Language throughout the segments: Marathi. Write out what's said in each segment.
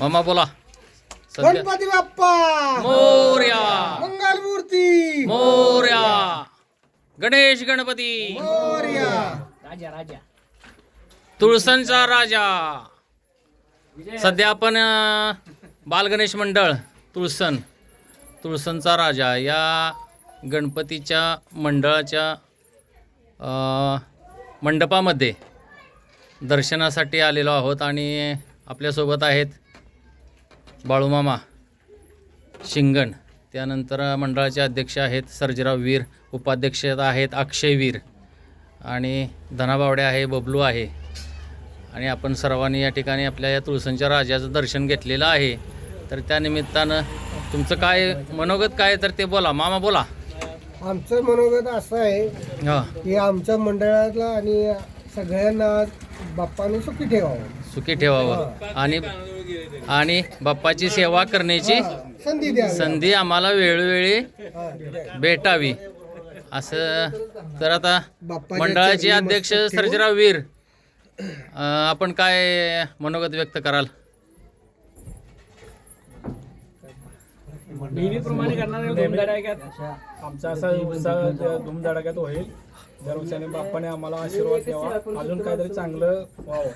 मामा बोला. गणपती बाप्पा. मोर्या. मंगलमूर्ती मोर्या. गणेश गणपती. मोरया. राजा राजा. तुळसांचा राजा. सध्या आपण बालगणेश मंडळ तुळसण तुळसणचा राजा या गणपतीच्या मंडळाच्या अं, मंडपामध्ये दर्शनासाठी आलेलो आहोत आणि आपल्यासोबत आहेत बाळूमामा शिंगण. त्यानंतर मंडळाचे अध्यक्ष आहेत सर्जेराव वीर उपाध्यक्ष आहेत अक्षय वीर आणि धनाबावडे आहे बबलू आहे. आणि आपण सर्वांनी या ठिकाणी आपल्या या तुळसांच्या राजाचं दर्शन घेतलेलं आहे. तर त्या निमित्तानं तुमचं काय मनोगत काय तर ते बोला. मामा बोला. आमचं मनोगत असं आहे हां. की आमच्या मंडळातला आणि सगळ्यांना बाप्पाने सुखी ठेवावं. सुखी ठेवावं. आणि आणि बाप्पाची सेवा करण्याची संधी संधी आम्हाला वेळोवेळी. भेटावी. असं तर आता बाप्पाच्या मंडळाचे चरणी अध्यक्ष मस्तक ठेवून सर्जेराव वीर अं, आपण काय मनोगत व्यक्त कराल? नेहमीप्रमाणे करणार आहे धुमधडाक्यात आमचा असा उत्साह धुमधडाक्यात होईल. दरवर्षाने बाप्पाने आम्हाला आशीर्वाद द्यावा अजून काहीतरी चांगलं व्हावं.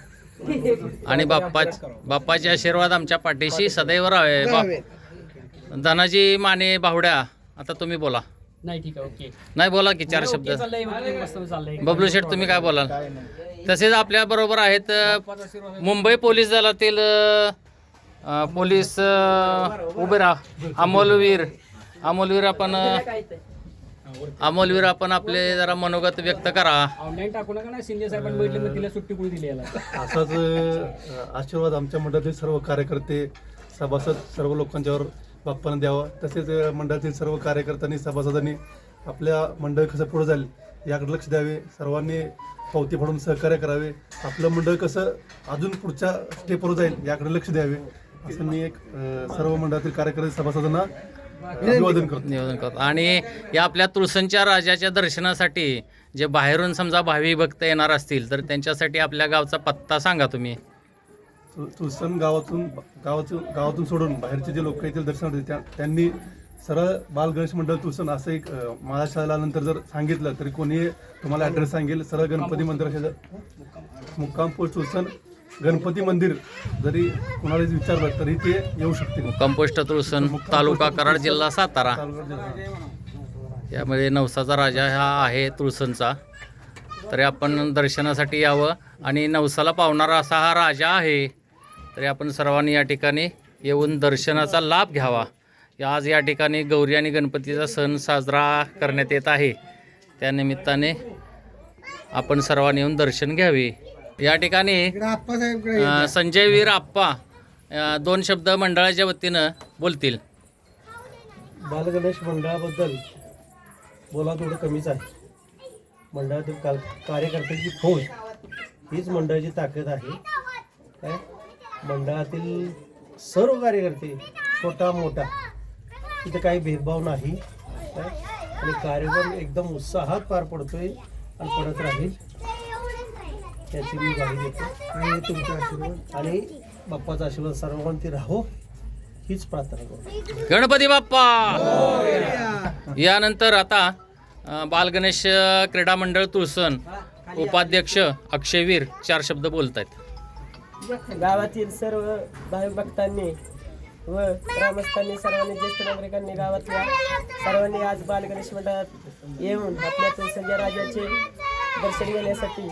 आणि बाप्पा बाप्पाचे आशीर्वाद आमच्या पाठीशी सदैव राहावे. बाप धनाजी माने बाहुड्या आता तुम्ही बोला. नाही ठीक आहे ओके. नाही बोला की चार शब्द. बबलू शेठ तुम्ही काय बोलाल? तसेच आपल्या बरोबर आहेत मुंबई पोलीस दलातील पोलीस उभे राहा. अमोलवीर अमोलवीर आपण अमोलवीर आपण आपले जरा मनोगत व्यक्त करा. ऑनलाईन टाकू नका ना शिंदे साहेबांनी बघितलं मग तिला सुट्टी कुठे दिली याला? असाच अ, आशीर्वाद आमच्या मंडळातील सर्व कार्यकर्ते सभासद सर्व लोकांच्यावर बाप्पानं द्यावा. तसेच अ, मंडळातील सर्व कार्यकर्त्यांनी सभासदांनी आपल्या मंडळ कसं पुढे जाईल याकडे लक्ष द्यावे. सर्वांनी पावती फाडून सहकार्य करावे. आपलं मंडळ कसं अजून पुढच्या स्टेपवर जाईल याकडे लक्ष द्यावे. असं मी एक अ, सर्व मंडळातील कार्यकर्ते सभासदांना अभिवादन करतो. निवेदन करतो. आणि या आपल्या तुळसंच्या राजाच्या दर्शनासाठी जे बाहेरून समजा भावी भक्त येणार असतील तर त्यांच्यासाठी आपल्या गावचा पत्ता सांगा तुम्ही. तु- तुलसन गावातून गावातून गावातून सोडून बाहेरचे जे लोक येतील दर्शनासाठी त्या त्यांनी सरळ बाल गणेश मंडळ तुलसन असं एक अं, महाराष्ट्राला नंतर जर सांगितलं तरी कोणी तुम्हाला ॲड्रेस सांगेल. सरळ गणपती मंदिराच्या मुक्काम पोस्ट तुलसन गणपती मंदिर जरी कोणाला विचारलं तरी ते येऊ शकतील. कंपोस्ट तुळसण तालुका कराड जिल्हा सातारा. त्यामध्ये नवसाचा राजा हा आहे तुळसणचा तरी आपण दर्शनासाठी यावं आणि नवसाला पावणारा असा हा राजा आहे. तरी आपण सर्वांनी या ठिकाणी येऊन दर्शनाचा लाभ घ्यावा. या आज या ठिकाणी गौरी आणि गणपतीचा सण साजरा करण्यात येत आहे. त्यानिमित्ताने आपण सर्वांनी येऊन दर्शन घ्यावे. या ठिकाणी अ, संजय वीर आप्पा अ, दोन शब्द मंडळाच्या वतीनं बोलतील. बालगणेश मंडळाबद्दल बोला थोडं कमीच आहे. मंडळातील काल कार्यकर्त्यांची फौज हीच मंडळाची ताकद आहे. काय? मंडळातील सर्व कार्यकर्ते छोटा मोठा तिथे काही भेदभाव नाही. काय? आणि कार्यक्रम एकदम उत्साहात पार पडतोय आणि पडत राहील. त्याची मी ग्वाही देतो आणि तुमचा आशीर्वाद आणि बाप्पाचा आशीर्वाद सर्वांती राहो हीच प्रार्थना करतो गणपती बाप्पा! यानंतर आता अ, बालगणेश क्रीडा मंडळ तुळसण उपाध्यक्ष अक्षयवीर चार शब्द बोलत आहेत गावातील सर्व भाविक भक्तांनी व ग्रामस्थांनी सर्वांनी ज्येष्ठ नागरिकांनी गावातल्या सर्वांनी आज बालगणेश मंडळात येऊन आपल्या तुळसंजा राजाचे दर्शन घेण्यासाठी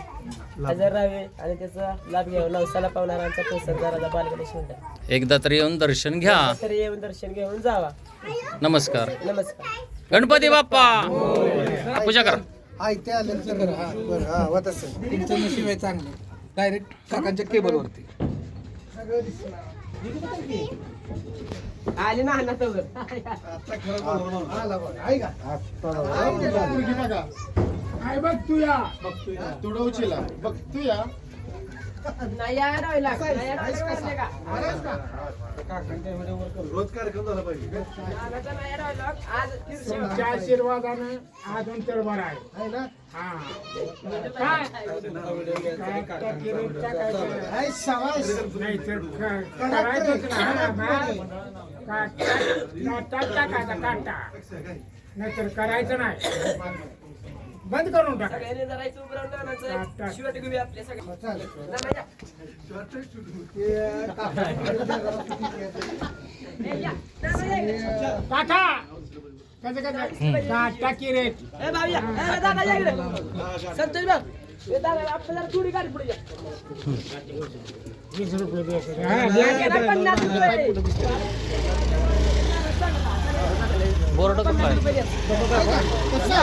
हजर राहावे आणि त्याचा लाभ घ्यावा. नवसाला पावणारा आमचा तुळसंजा राजा बालगणेश मंडळ एकदा तरी येऊन दर्शन घ्या. तरी येऊन दर्शन घेऊन जावा. नमस्कार. नमस्कार. गणपती बाप्पा! पूजा करा. हा, बरं. हा होत असेल. तुमचं नशीब आहे चांगलं. डायरेक्ट काकांच्या केबलवरती. आले ना ना आला बघ. आहे का? तू या तुडवशीला. बघ तू या नाही आहे dialogue. नाही आहे dialogue वाचले का? रोज कार्यक्रम झाला पाहिजे. तुमच्या आशीर्वादानं अजून तर बरं आहे ना? हा. काय? काय? काय काय? नाही तर करायचंच नाही. काटा. काटा करायचं नाही. बंद करून टाका सगळ्यांनी जरा इथं उभं राहून नानाचं शिवाय घेऊया आपल्या सगळ्या चालेल नानाच्या. ते काका- ए, या. नाना, या इकडे. काटा कसं कसं काटा किरीट ए, भाऊया. ए, दादा, या इकडे. संतोष भाऊ. ए, दादा, आपलं जरा थोडी गाडी पुढे घ्या. वीस रुपये द्यायचे. याला पन्नास रुपये. बोर्ड कुठला आहे द्या.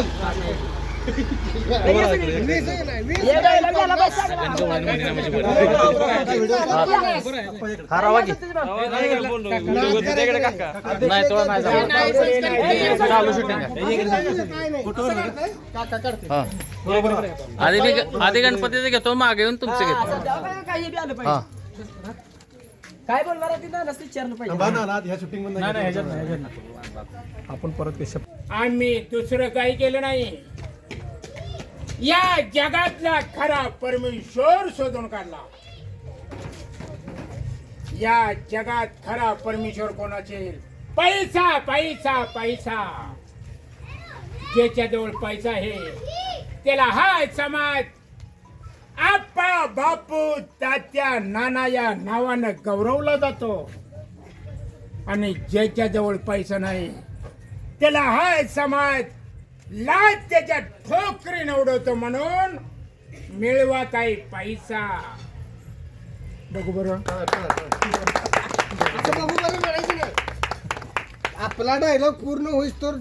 की. नाही तुला नाही. चालू शूटिंग. हा आधी मी आधी गणपतीचं घेतो मागे येऊन तुमचं हा, घेतो हा काय बोलणार ते आपण परत ते आम्ही दुसरं काही केलं नाही या जगातला खरा परमेश्वर शोधून काढला. या जगात खरा परमेश्वर कोणाचे पैसा पैसा पैसा. ज्याच्याजवळ पैसा आहे त्याला हाय समाज. आप्पा बापू तात्या नाना या नावानं गौरवला जातो. आणि ज्याच्याजवळ पैसा नाही त्याला हाय समाज. लाज त्याच्या ठोकरीने उडवतो म्हणून मिळवा काही पैसा. बघू बरं. असं बघू बरं म्हणायचं नाही. आपला डायलॉग पूर्ण होईस तर.